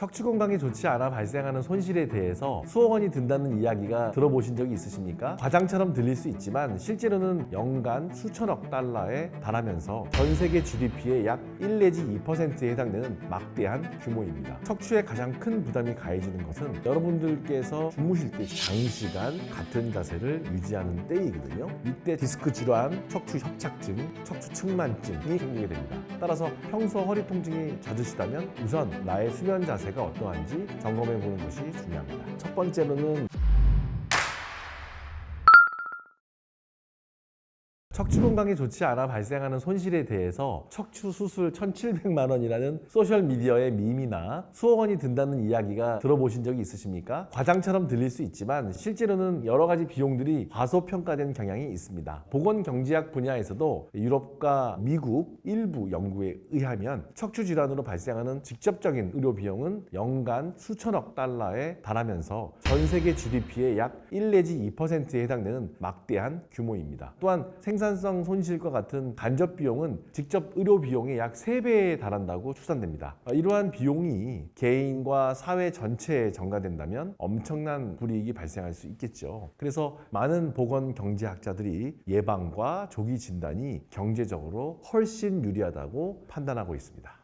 척추 건강에 좋지 않아 발생하는 손실에 대해서 수억 원이 든다는 이야기가 들어보신 적이 있으십니까? 과장처럼 들릴 수 있지만 실제로는 연간 수천억 달러에 달하면서 전 세계 GDP의 약 1 내지 2%에 해당되는 막대한 규모입니다. 척추에 가장 큰 부담이 가해지는 것은 여러분들께서 주무실 때 장시간 같은 자세를 유지하는 때이거든요. 이때 디스크 질환, 척추 협착증, 척추 측만증이 생기게 됩니다. 따라서 평소 허리 통증이 잦으시다면 우선 나의 수면 자세 가 어떠한지 점검해 보는 것이 중요합니다. 첫 번째로는 척추 건강에 좋지 않아 발생하는 손실에 대해서 척추 수술 1,700만 원이라는 소셜 미디어의 밈이나 수억 원이 든다는 이야기가 들어보신 적이 있으십니까? 과장처럼 들릴 수 있지만 실제로는 여러 가지 비용들이 과소평가된 경향이 있습니다. 보건 경제학 분야에서도 유럽과 미국 일부 연구에 의하면 척추 질환으로 발생하는 직접적인 의료 비용은 연간 수천억 달러에 달하면서 전 세계 GDP의 약 1 내지 2%에 해당되는 막대한 규모입니다. 또한 생 산성 손실과 같은 간접 비용은 직접 의료 비용의 약 3배에 달한다고 추산됩니다. 아, 이러한 비용이 개인과 사회 전체에 전가된다면 엄청난 불이익이 발생할 수 있겠죠. 그래서 많은 보건 경제학자들이 예방과 조기 진단이 경제적으로 훨씬 유리하다고 판단하고 있습니다.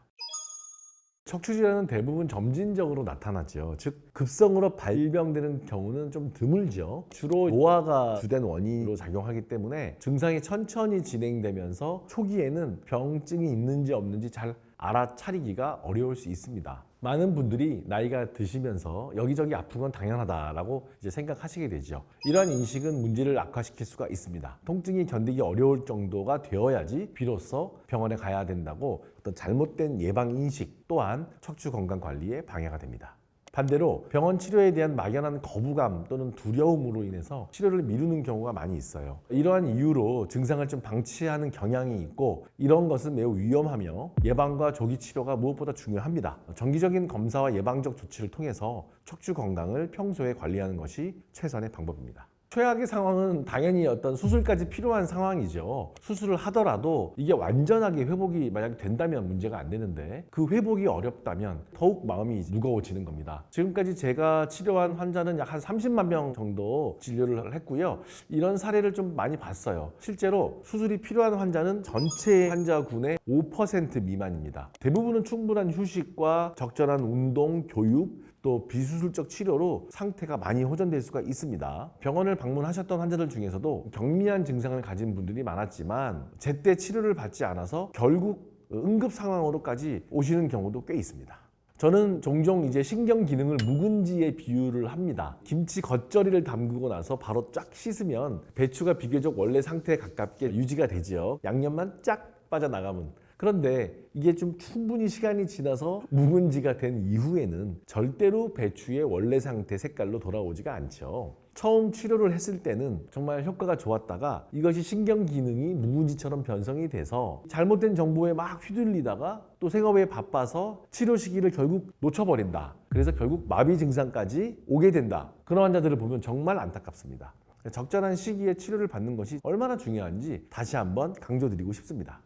척추 질환은 대부분 점진적으로 나타나죠. 즉 급성으로 발병되는 경우는 좀 드물죠. 주로 노화가 주된 원인으로 작용하기 때문에 증상이 천천히 진행되면서 초기에는 병증이 있는지 없는지 잘 알아차리기가 어려울 수 있습니다. 많은 분들이 나이가 드시면서 여기저기 아픈 건 당연하다라고 이제 생각하시게 되죠. 이러한 인식은 문제를 악화시킬 수가 있습니다. 통증이 견디기 어려울 정도가 되어야지 비로소 병원에 가야 된다고 어떤 잘못된 예방 인식 또한 척추 건강 관리에 방해가 됩니다. 반대로 병원 치료에 대한 막연한 거부감 또는 두려움으로 인해서 치료를 미루는 경우가 많이 있어요. 이러한 이유로 증상을 좀 방치하는 경향이 있고 이런 것은 매우 위험하며 예방과 조기 치료가 무엇보다 중요합니다. 정기적인 검사와 예방적 조치를 통해서 척추 건강을 평소에 관리하는 것이 최선의 방법입니다. 최악의 상황은 당연히 어떤 수술까지 필요한 상황이죠. 수술을 하더라도 이게 완전하게 회복이 만약 된다면 문제가 안 되는데 그 회복이 어렵다면 더욱 마음이 무거워지는 겁니다. 지금까지 제가 치료한 환자는 약 한 30만 명 정도 진료를 했고요. 이런 사례를 좀 많이 봤어요. 실제로 수술이 필요한 환자는 전체 환자군의 5% 미만입니다. 대부분은 충분한 휴식과 적절한 운동, 교육, 또 비수술적 치료로 상태가 많이 호전될 수가 있습니다. 병원을 방문하셨던 환자들 중에서도 경미한 증상을 가진 분들이 많았지만 제때 치료를 받지 않아서 결국 응급 상황으로까지 오시는 경우도 꽤 있습니다. 저는 종종 이제 신경 기능을 묵은지에 비유를 합니다. 김치 겉절이를 담그고 나서 바로 쫙 씻으면 배추가 비교적 원래 상태에 가깝게 유지가 되지요. 양념만 쫙 빠져나가면 그런데 이게 좀 충분히 시간이 지나서 묵은지가 된 이후에는 절대로 배추의 원래 상태 색깔로 돌아오지가 않죠. 처음 치료를 했을 때는 정말 효과가 좋았다가 이것이 신경 기능이 묵은지처럼 변성이 돼서 잘못된 정보에 막 휘둘리다가 또 생업에 바빠서 치료 시기를 결국 놓쳐버린다. 그래서 결국 마비 증상까지 오게 된다. 그런 환자들을 보면 정말 안타깝습니다. 적절한 시기에 치료를 받는 것이 얼마나 중요한지 다시 한번 강조드리고 싶습니다.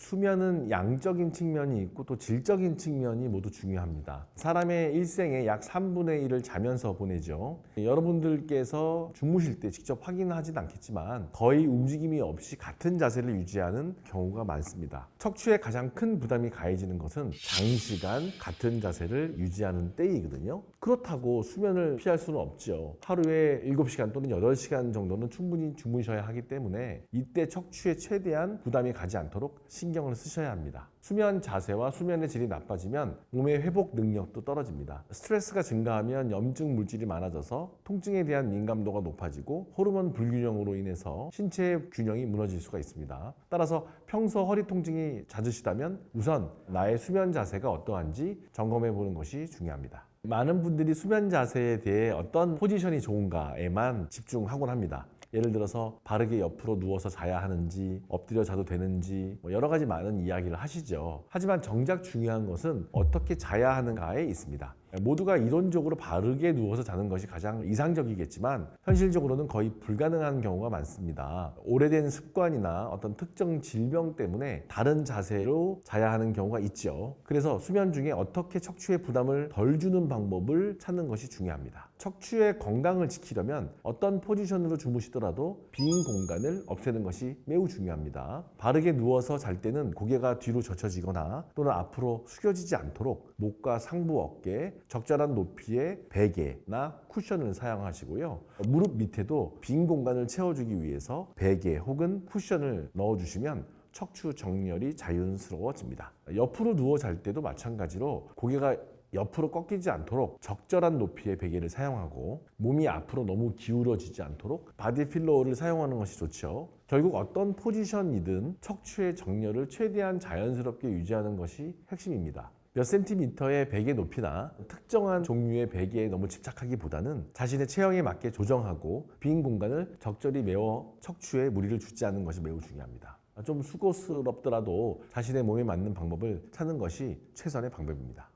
수면은 양적인 측면이 있고 또 질적인 측면이 모두 중요합니다. 사람의 일생의 약 3분의 1을 자면서 보내죠. 여러분들께서 주무실 때 직접 확인하진 않겠지만 거의 움직임이 없이 같은 자세를 유지하는 경우가 많습니다. 척추에 가장 큰 부담이 가해지는 것은 장시간 같은 자세를 유지하는 때이거든요. 그렇다고 수면을 피할 수는 없죠. 하루에 7시간 또는 8시간 정도는 충분히 주무셔야 하기 때문에 이때 척추에 최대한 부담이 가지 않도록 신경을 쓰셔야 합니다. 수면 자세와 수면의 질이 나빠지면 몸의 회복 능력도 떨어집니다. 스트레스가 증가하면 염증 물질이 많아져서 통증에 대한 민감도가 높아지고 호르몬 불균형으로 인해서 신체의 균형이 무너질 수가 있습니다. 따라서 평소 허리 통증이 잦으시다면 우선 나의 수면 자세가 어떠한지 점검해 보는 것이 중요합니다. 많은 분들이 수면 자세에 대해 어떤 포지션이 좋은가에만 집중하곤 합니다. 예를 들어서 바르게 옆으로 누워서 자야 하는지 엎드려 자도 되는지 뭐 여러 가지 많은 이야기를 하시죠. 하지만 정작 중요한 것은 어떻게 자야 하는가에 있습니다. 모두가 이론적으로 바르게 누워서 자는 것이 가장 이상적이겠지만 현실적으로는 거의 불가능한 경우가 많습니다. 오래된 습관이나 어떤 특정 질병 때문에 다른 자세로 자야 하는 경우가 있죠. 그래서 수면 중에 어떻게 척추에 부담을 덜 주는 방법을 찾는 것이 중요합니다. 척추의 건강을 지키려면 어떤 포지션으로 주무시더라도 빈 공간을 없애는 것이 매우 중요합니다. 바르게 누워서 잘 때는 고개가 뒤로 젖혀지거나 또는 앞으로 숙여지지 않도록 목과 상부 어깨 적절한 높이의 베개나 쿠션을 사용하시고요. 무릎 밑에도 빈 공간을 채워주기 위해서 베개 혹은 쿠션을 넣어주시면 척추 정렬이 자연스러워집니다. 옆으로 누워 잘 때도 마찬가지로 고개가 옆으로 꺾이지 않도록 적절한 높이의 베개를 사용하고 몸이 앞으로 너무 기울어지지 않도록 바디 필로우를 사용하는 것이 좋죠. 결국 어떤 포지션이든 척추의 정렬을 최대한 자연스럽게 유지하는 것이 핵심입니다. 몇 센티미터의 베개 높이나 특정한 종류의 베개에 너무 집착하기보다는 자신의 체형에 맞게 조정하고 빈 공간을 적절히 메워 척추에 무리를 주지 않는 것이 매우 중요합니다. 좀 수고스럽더라도 자신의 몸에 맞는 방법을 찾는 것이 최선의 방법입니다.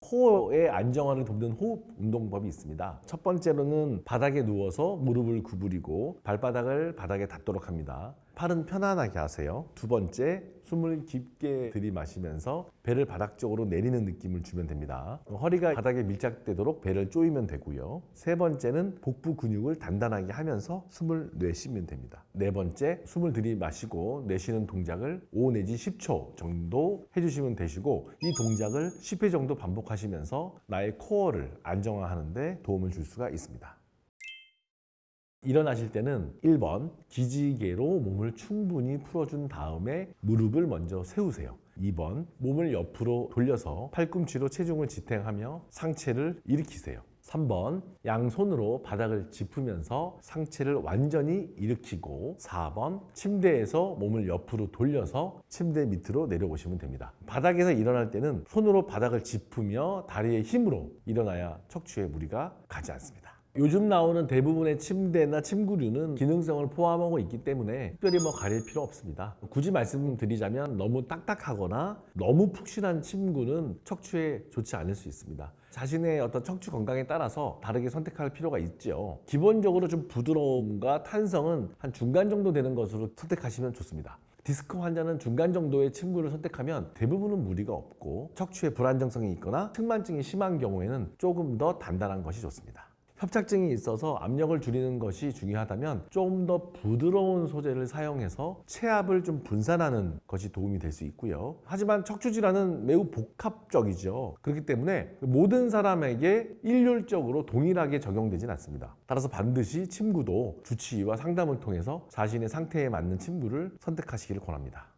코어의 안정화를 돕는 호흡 운동법이 있습니다. 첫 번째로는 바닥에 누워서 무릎을 구부리고 발바닥을 바닥에 닿도록 합니다. 팔은 편안하게 하세요. 두 번째, 숨을 깊게 들이마시면서 배를 바닥 쪽으로 내리는 느낌을 주면 됩니다. 허리가 바닥에 밀착되도록 배를 조이면 되고요. 세 번째는 복부 근육을 단단하게 하면서 숨을 내쉬면 됩니다. 네 번째, 숨을 들이마시고 내쉬는 동작을 5 내지 10초 정도 해주시면 되시고 이 동작을 10회 정도 반복하시면서 나의 코어를 안정화하는 데 도움을 줄 수가 있습니다. 일어나실 때는 1번 기지개로 몸을 충분히 풀어준 다음에 무릎을 먼저 세우세요. 2번 몸을 옆으로 돌려서 팔꿈치로 체중을 지탱하며 상체를 일으키세요. 3번 양손으로 바닥을 짚으면서 상체를 완전히 일으키고 4번 침대에서 몸을 옆으로 돌려서 침대 밑으로 내려오시면 됩니다. 바닥에서 일어날 때는 손으로 바닥을 짚으며 다리의 힘으로 일어나야 척추에 무리가 가지 않습니다. 요즘 나오는 대부분의 침대나 침구류는 기능성을 포함하고 있기 때문에 특별히 뭐 가릴 필요 없습니다. 굳이 말씀드리자면 너무 딱딱하거나 너무 푹신한 침구는 척추에 좋지 않을 수 있습니다. 자신의 어떤 척추 건강에 따라서 다르게 선택할 필요가 있죠. 기본적으로 좀 부드러움과 탄성은 한 중간 정도 되는 것으로 선택하시면 좋습니다. 디스크 환자는 중간 정도의 침구를 선택하면 대부분은 무리가 없고 척추에 불안정성이 있거나 측만증이 심한 경우에는 조금 더 단단한 것이 좋습니다. 협착증이 있어서 압력을 줄이는 것이 중요하다면 좀 더 부드러운 소재를 사용해서 체압을 좀 분산하는 것이 도움이 될 수 있고요. 하지만 척추 질환은 매우 복합적이죠. 그렇기 때문에 모든 사람에게 일률적으로 동일하게 적용되진 않습니다. 따라서 반드시 침구도 주치의와 상담을 통해서 자신의 상태에 맞는 침구를 선택하시기를 권합니다.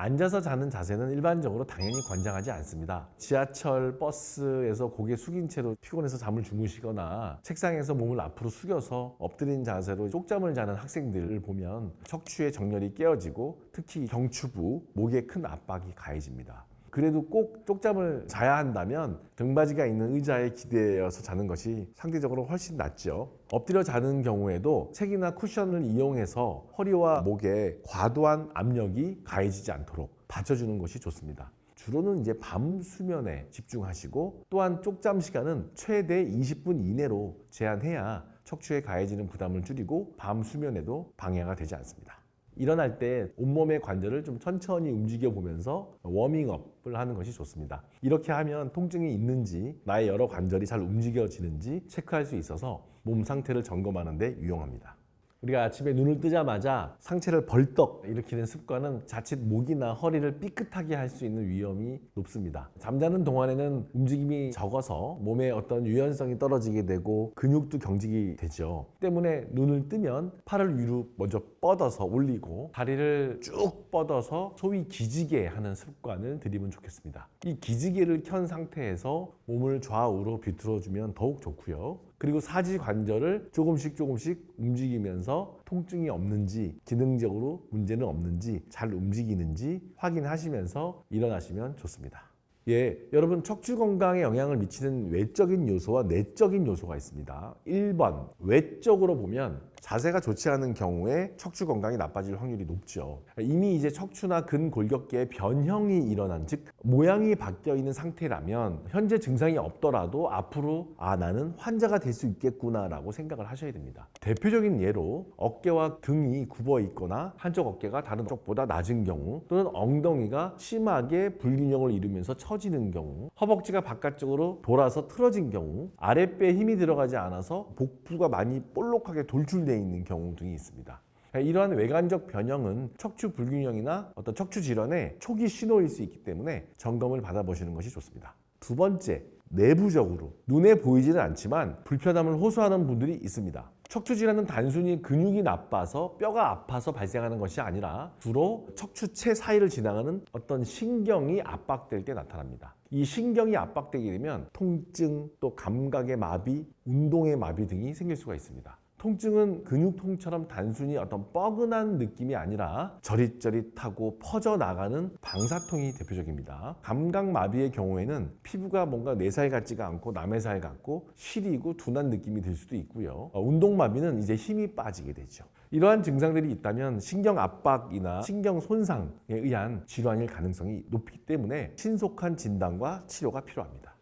앉아서 자는 자세는 일반적으로 당연히 권장하지 않습니다. 지하철, 버스에서 고개 숙인 채로 피곤해서 잠을 주무시거나 책상에서 몸을 앞으로 숙여서 엎드린 자세로 쪽잠을 자는 학생들을 보면 척추의 정렬이 깨어지고 특히 경추부, 목에 큰 압박이 가해집니다. 그래도 꼭 쪽잠을 자야 한다면 등받이가 있는 의자에 기대어서 자는 것이 상대적으로 훨씬 낫죠. 엎드려 자는 경우에도 책이나 쿠션을 이용해서 허리와 목에 과도한 압력이 가해지지 않도록 받쳐주는 것이 좋습니다. 주로는 이제 밤 수면에 집중하시고 또한 쪽잠 시간은 최대 20분 이내로 제한해야 척추에 가해지는 부담을 줄이고 밤 수면에도 방해가 되지 않습니다. 일어날 때 온몸의 관절을 좀 천천히 움직여 보면서 워밍업을 하는 것이 좋습니다. 이렇게 하면 통증이 있는지 나의 여러 관절이 잘 움직여지는지 체크할 수 있어서 몸 상태를 점검하는 데 유용합니다. 우리가 아침에 눈을 뜨자마자 상체를 벌떡 일으키는 습관은 자칫 목이나 허리를 삐끗하게 할 수 있는 위험이 높습니다. 잠자는 동안에는 움직임이 적어서 몸의 어떤 유연성이 떨어지게 되고 근육도 경직이 되죠. 때문에 눈을 뜨면 팔을 위로 먼저 뻗어서 올리고 다리를 쭉 뻗어서 소위 기지개 하는 습관을 들이면 좋겠습니다. 이 기지개를 켠 상태에서 몸을 좌우로 비틀어주면 더욱 좋고요. 그리고 사지 관절을 조금씩 조금씩 움직이면서 통증이 없는지 기능적으로 문제는 없는지 잘 움직이는지 확인하시면서 일어나시면 좋습니다. 예, 여러분 척추 건강에 영향을 미치는 외적인 요소와 내적인 요소가 있습니다. 1번 외적으로 보면 자세가 좋지 않은 경우에 척추 건강이 나빠질 확률이 높죠. 이미 이제 척추나 근골격계의 변형이 일어난 즉 모양이 바뀌어 있는 상태라면 현재 증상이 없더라도 앞으로 아 나는 환자가 될 수 있겠구나라고 생각을 하셔야 됩니다. 대표적인 예로 어깨와 등이 굽어 있거나 한쪽 어깨가 다른 쪽보다 낮은 경우 또는 엉덩이가 심하게 불균형을 이루면서 처지는 경우 허벅지가 바깥쪽으로 돌아서 틀어진 경우 아랫배에 힘이 들어가지 않아서 복부가 많이 볼록하게 돌출 되어 있는 경우 등이 있습니다. 이러한 외관적 변형은 척추 불균형이나 어떤 척추 질환의 초기 신호일 수 있기 때문에 점검을 받아보시는 것이 좋습니다. 두 번째, 내부적으로 눈에 보이지는 않지만 불편함을 호소하는 분들이 있습니다. 척추 질환은 단순히 근육이 나빠서 뼈가 아파서 발생하는 것이 아니라 주로 척추체 사이를 지나가는 어떤 신경이 압박될 때 나타납니다. 이 신경이 압박되게 되면 통증, 또 감각의 마비, 운동의 마비 등이 생길 수가 있습니다. 통증은 근육통처럼 단순히 어떤 뻐근한 느낌이 아니라 저릿저릿하고 퍼져나가는 방사통이 대표적입니다. 감각마비의 경우에는 피부가 뭔가 내 살 같지가 않고 남의 살 같고 시리고 둔한 느낌이 들 수도 있고요. 어, 운동마비는 이제 힘이 빠지게 되죠. 이러한 증상들이 있다면 신경 압박이나 신경 손상에 의한 질환일 가능성이 높기 때문에 신속한 진단과 치료가 필요합니다.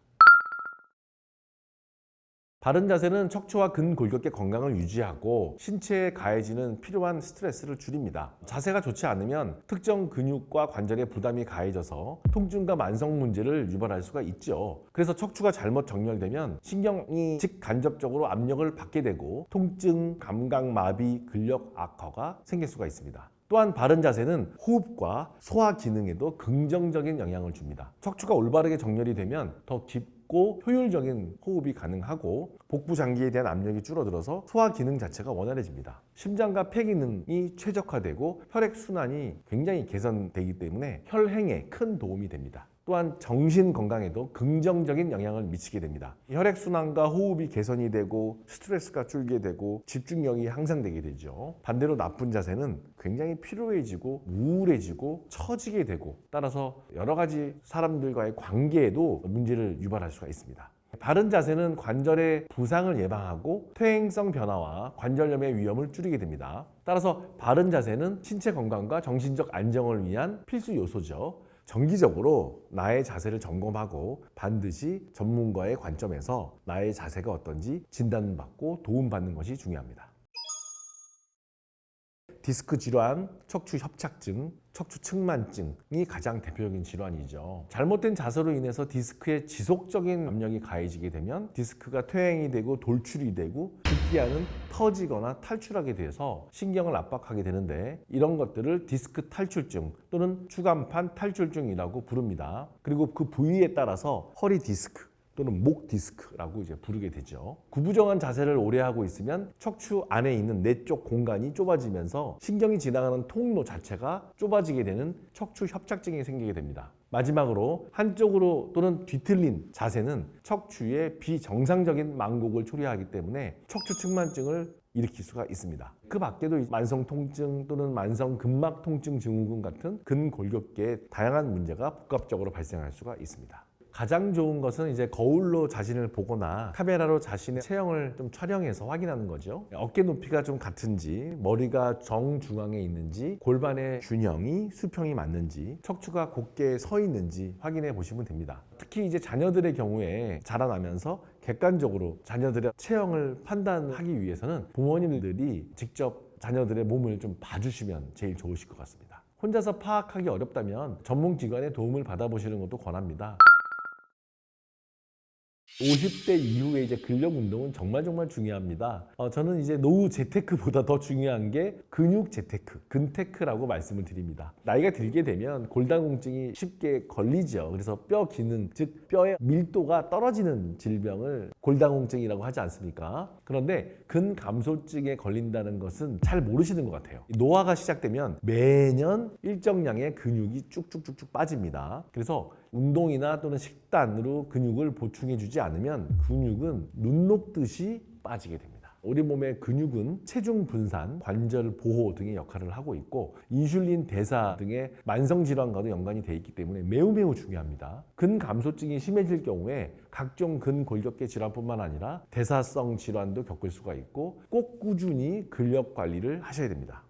바른 자세는 척추와 근 골격계 건강을 유지하고 신체에 가해지는 필요한 스트레스를 줄입니다. 자세가 좋지 않으면 특정 근육과 관절에 부담이 가해져서 통증과 만성 문제를 유발할 수가 있죠. 그래서 척추가 잘못 정렬되면 신경이 직간접적으로 압력을 받게 되고 통증, 감각 마비, 근력 악화가 생길 수가 있습니다. 또한 바른 자세는 호흡과 소화 기능에도 긍정적인 영향을 줍니다. 척추가 올바르게 정렬이 되면 더 깊고 효율적인 호흡이 가능하고 복부 장기에 대한 압력이 줄어들어서 소화 기능 자체가 원활해집니다. 심장과 폐 기능이 최적화되고 혈액 순환이 굉장히 개선되기 때문에 혈행에 큰 도움이 됩니다. 또한 정신 건강에도 긍정적인 영향을 미치게 됩니다. 혈액 순환과 호흡이 개선이 되고 스트레스가 줄게 되고 집중력이 향상되게 되죠. 반대로 나쁜 자세는 굉장히 피로해지고 우울해지고 처지게 되고 따라서 여러 가지 사람들과의 관계에도 문제를 유발할 수가 있습니다. 바른 자세는 관절의 부상을 예방하고 퇴행성 변화와 관절염의 위험을 줄이게 됩니다. 따라서 바른 자세는 신체 건강과 정신적 안정을 위한 필수 요소죠. 정기적으로 나의 자세를 점검하고 반드시 전문가의 관점에서 나의 자세가 어떤지 진단받고 도움받는 것이 중요합니다. 디스크 질환, 척추 협착증, 척추 측만증이 가장 대표적인 질환이죠. 잘못된 자세로 인해서 디스크에 지속적인 압력이 가해지게 되면 디스크가 퇴행이 되고 돌출이 되고 급 기야는 터지거나 탈출하게 돼서 신경을 압박하게 되는데 이런 것들을 디스크 탈출증 또는 추간판 탈출증이라고 부릅니다. 그리고 그 부위에 따라서 허리 디스크 또는 목 디스크라고 이제 부르게 되죠. 구부정한 자세를 오래 하고 있으면 척추 안에 있는 내쪽 공간이 좁아지면서 신경이 지나가는 통로 자체가 좁아지게 되는 척추 협착증이 생기게 됩니다. 마지막으로 한쪽으로 또는 뒤틀린 자세는 척추의 비정상적인 망곡을 초래하기 때문에 척추 측만증을 일으킬 수가 있습니다. 그 밖에도 만성 통증 또는 만성 근막 통증 증후군 같은 근골격계의 다양한 문제가 복합적으로 발생할 수가 있습니다. 가장 좋은 것은 이제 거울로 자신을 보거나 카메라로 자신의 체형을 좀 촬영해서 확인하는 거죠. 어깨 높이가 좀 같은지, 머리가 정중앙에 있는지, 골반의 균형이 수평이 맞는지, 척추가 곧게 서 있는지 확인해 보시면 됩니다. 특히 이제 자녀들의 경우에 자라나면서 객관적으로 자녀들의 체형을 판단하기 위해서는 부모님들이 직접 자녀들의 몸을 좀 봐주시면 제일 좋으실 것 같습니다. 혼자서 파악하기 어렵다면 전문 기관의 도움을 받아보시는 것도 권합니다. 50대 이후에 이제 근력 운동은 정말 정말 중요합니다. 어, 저는 이제 노후 재테크보다 더 중요한 게 근육 재테크, 근테크라고 말씀을 드립니다. 나이가 들게 되면 골다공증이 쉽게 걸리죠. 그래서 뼈 기능, 즉 뼈의 밀도가 떨어지는 질병을 골다공증이라고 하지 않습니까? 그런데 근감소증에 걸린다는 것은 잘 모르시는 것 같아요. 노화가 시작되면 매년 일정량의 근육이 쭉쭉쭉쭉 빠집니다. 그래서 운동이나 또는 식단으로 근육을 보충해 주지 않으면 근육은 눈 녹듯이 빠지게 됩니다. 우리 몸의 근육은 체중 분산, 관절 보호 등의 역할을 하고 있고 인슐린 대사 등의 만성 질환과도 연관이 돼 있기 때문에 매우 매우 중요합니다. 근 감소증이 심해질 경우에 각종 근골격계 질환뿐만 아니라 대사성 질환도 겪을 수가 있고 꼭 꾸준히 근력 관리를 하셔야 됩니다.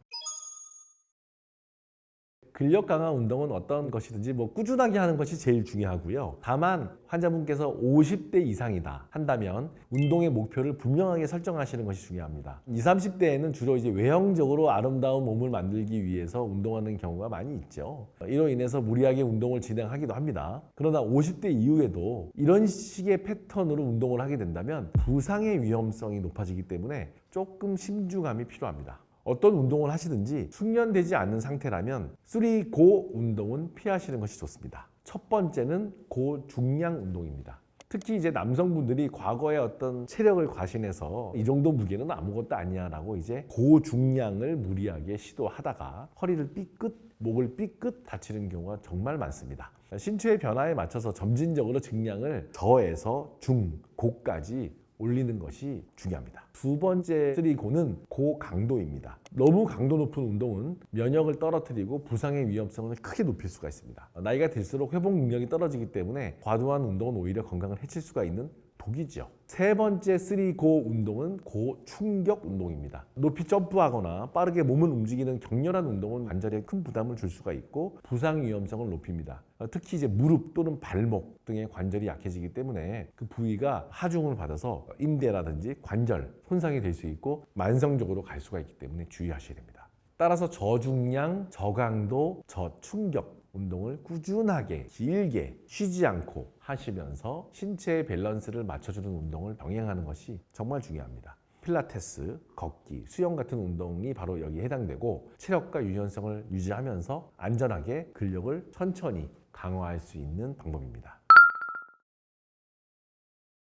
근력 강화 운동은 어떤 것이든지 뭐 꾸준하게 하는 것이 제일 중요하고요. 다만 환자분께서 50대 이상이다 한다면 운동의 목표를 분명하게 설정하시는 것이 중요합니다. 20, 30대에는 주로 이제 외형적으로 아름다운 몸을 만들기 위해서 운동하는 경우가 많이 있죠. 이로 인해서 무리하게 운동을 진행하기도 합니다. 그러나 50대 이후에도 이런 식의 패턴으로 운동을 하게 된다면 부상의 위험성이 높아지기 때문에 조금 심주감이 필요합니다. 어떤 운동을 하시든지 숙련되지 않는 상태라면 3고 운동은 피하시는 것이 좋습니다. 첫 번째는 고중량 운동입니다. 특히 이제 남성분들이 과거에 어떤 체력을 과신해서 이 정도 무게는 아무것도 아니야라고 이제 고중량을 무리하게 시도하다가 허리를 삐끗, 목을 삐끗 다치는 경우가 정말 많습니다. 신체의 변화에 맞춰서 점진적으로 증량을 저에서 중, 고까지 올리는 것이 중요합니다. 두 번째 3고는 고강도입니다. 너무 강도 높은 운동은 면역을 떨어뜨리고 부상의 위험성을 크게 높일 수가 있습니다. 나이가 들수록 회복 능력이 떨어지기 때문에 과도한 운동은 오히려 건강을 해칠 수가 있는 독이죠. 세 번째 3고 운동은 고충격 운동입니다. 높이 점프하거나 빠르게 몸을 움직이는 격렬한 운동은 관절에 큰 부담을 줄 수가 있고 부상 위험성을 높입니다. 어, 특히 이제 무릎 또는 발목 등의 관절이 약해지기 때문에 그 부위가 하중을 받아서 인대라든지 관절 손상이 될 수 있고 만성적으로 갈 수가 있기 때문에 주의하셔야 됩니다. 따라서 저중량, 저강도, 저충격 운동을 꾸준하게 길게 쉬지 않고 하시면서 신체의 밸런스를 맞춰주는 운동을 병행하는 것이 정말 중요합니다. 필라테스, 걷기, 수영 같은 운동이 바로 여기에 해당되고 체력과 유연성을 유지하면서 안전하게 근력을 천천히 강화할 수 있는 방법입니다.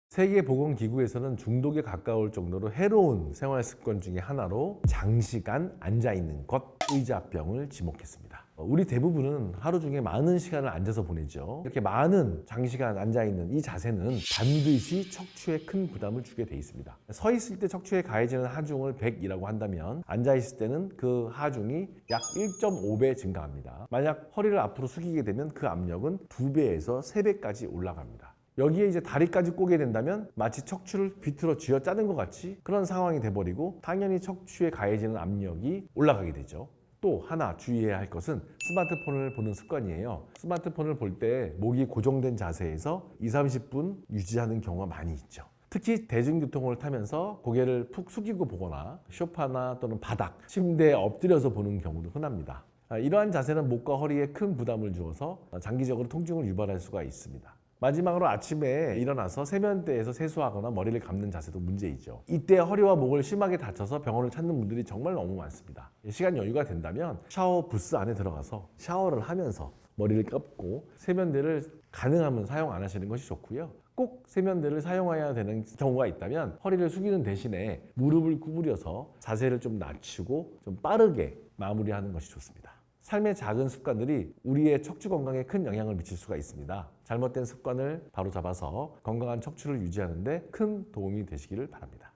세계보건기구에서는 중독에 가까울 정도로 해로운 생활 습관 중에 하나로 장시간 앉아 있는 것, 의자병을 지목했습니다. 어, 우리 대부분은 하루 중에 많은 시간을 앉아서 보내죠. 이렇게 많은 장시간 앉아 있는 이 자세는 반드시 척추에 큰 부담을 주게 돼 있습니다. 서 있을 때 척추에 가해지는 하중을 100이라고 한다면 앉아 있을 때는 그 하중이 약 1.5배 증가합니다. 만약 허리를 앞으로 숙이게 되면 그 압력은 2배에서 3배까지 올라갑니다. 여기에 이제 다리까지 꼬게 된다면 마치 척추를 비틀어 쥐어 짜는 것 같이 그런 상황이 돼버리고 당연히 척추에 가해지는 압력이 올라가게 되죠. 또 하나 주의해야 할 것은 스마트폰을 보는 습관이에요. 스마트폰을 볼 때 목이 고정된 자세에서 2, 30분 유지하는 경우가 많이 있죠. 특히 대중교통을 타면서 고개를 푹 숙이고 보거나 소파나 또는 바닥, 침대에 엎드려서 보는 경우도 흔합니다. 아, 이러한 자세는 목과 허리에 큰 부담을 주어서 장기적으로 통증을 유발할 수가 있습니다. 마지막으로 아침에 일어나서 세면대에서 세수하거나 머리를 감는 자세도 문제이죠. 이때 허리와 목을 심하게 다쳐서 병원을 찾는 분들이 정말 너무 많습니다. 시간 여유가 된다면 샤워 부스 안에 들어가서 샤워를 하면서 머리를 감고 세면대를 가능하면 사용 안 하시는 것이 좋고요. 꼭 세면대를 사용해야 되는 경우가 있다면 허리를 숙이는 대신에 무릎을 구부려서 자세를 좀 낮추고 좀 빠르게 마무리하는 것이 좋습니다. 삶의 작은 습관들이 우리의 척추 건강에 큰 영향을 미칠 수가 있습니다. 잘못된 습관을 바로 잡아서 건강한 척추를 유지하는데 큰 도움이 되시기를 바랍니다.